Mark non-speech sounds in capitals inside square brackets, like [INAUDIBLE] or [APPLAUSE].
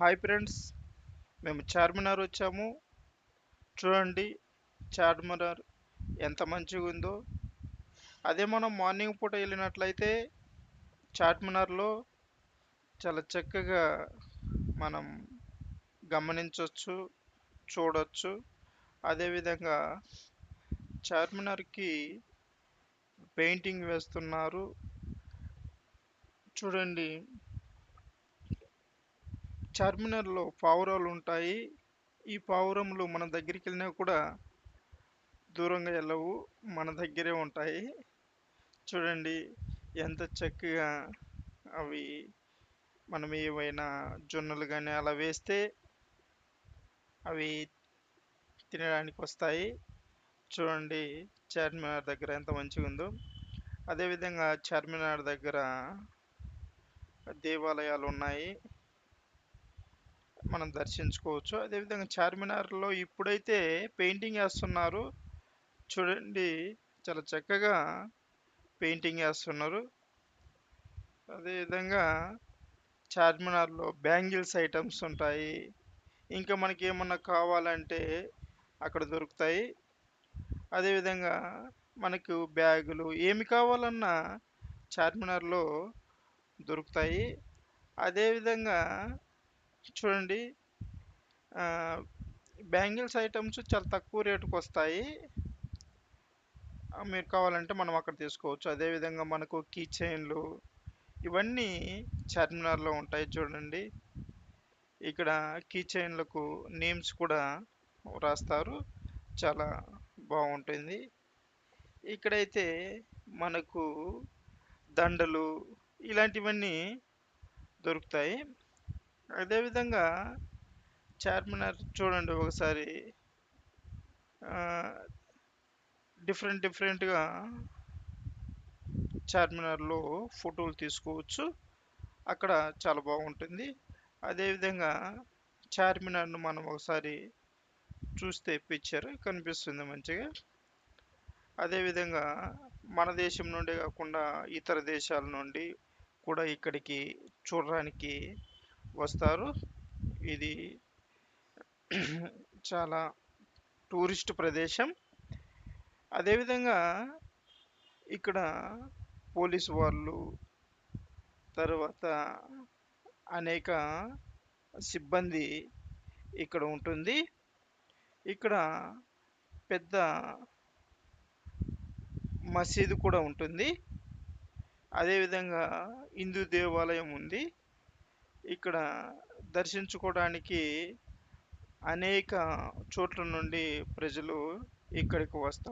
Hi friends మేము చార్మినార్ వచ్చాము. చూడండి చార్మినార్ ఎంత మంచిగా ఉందో. అదే మనం మార్నింగ్ పూట వెళ్ళినట్లయితే చార్మినార్లో చాలా చక్కగా మనం గమనించవచ్చు చూడవచ్చు అదేవిధంగా చార్మినార్కి పెయింటింగ్ వేస్తున్నారు. చూడండి చార్మినార్లో పావురాలు ఉంటాయి ఈ పావురములు మన దగ్గరికి వెళ్ళినా కూడా దూరంగా వెళ్ళవు మన దగ్గరే ఉంటాయి. చూడండి ఎంత చక్కగా అవి మనం ఏవైనా జొన్నలు కానీ అలా వేస్తే అవి తినడానికి వస్తాయి చూడండి చార్మినార్ దగ్గర ఎంత మంచిగా ఉందో అదేవిధంగా చార్మినార్ దగ్గర దేవాలయాలు ఉన్నాయి మనం దర్శించుకోవచ్చు. అదేవిధంగా చార్మినార్లో ఇప్పుడైతే పెయింటింగ్ వేస్తున్నారు చూడండి చాలా చక్కగా పెయింటింగ్ వేస్తున్నారు అదేవిధంగా చార్మినార్లో బ్యాంగిల్స్ ఐటమ్స్ ఉంటాయి. ఇంకా మనకి ఏమన్నా కావాలంటే అక్కడ దొరుకుతాయి. అదేవిధంగా మనకు బ్యాగులు ఏమి కావాలన్నా చార్మినార్లో దొరుకుతాయి. అదేవిధంగా చూడండి. బ్యాంగిల్స్ ఐటమ్స్ చాలా తక్కువ రేటుకు వస్తాయి. మీరు కావాలంటే మనం అక్కడ తీసుకోవచ్చు. అదేవిధంగా మనకు కీ చైన్లు ఇవన్నీ చార్మినార్లో ఉంటాయి చూడండి. ఇక్కడ కీ చైన్లకు నేమ్స్ కూడా రాస్తారు. చాలా బాగుంటుంది. ఇక్కడైతే మనకు దండలు ఇలాంటివన్నీ దొరుకుతాయి. అదేవిధంగా చార్మినార్ చూడండి ఒకసారి. డిఫరెంట్ డిఫరెంట్గా చార్మినార్లో ఫోటోలు తీసుకోవచ్చు. అక్కడ చాలా బాగుంటుంది. అదేవిధంగా చార్మినార్ను మనం ఒకసారి చూస్తే పిక్చర్ కనిపిస్తుంది మంచిగా. అదేవిధంగా మన దేశం నుండి కాకుండా ఇతర దేశాల నుండి కూడా ఇక్కడికి చూడడానికి వస్తారు. ఇది [CLEARS THROAT] చాలా టూరిస్ట్ ప్రదేశం. అదేవిధంగా ఇక్కడ పోలీస్ వాళ్ళు తర్వాత అనేక సిబ్బంది ఇక్కడ ఉంటుంది. ఇక్కడ పెద్ద మసీదు కూడా ఉంటుంది. అదేవిధంగా హిందూ దేవాలయం ఉంది. ఇక్కడ దర్శించుకోవడానికి అనేక చోట్ల నుండి ప్రజలు ఇక్కడికి వస్తారు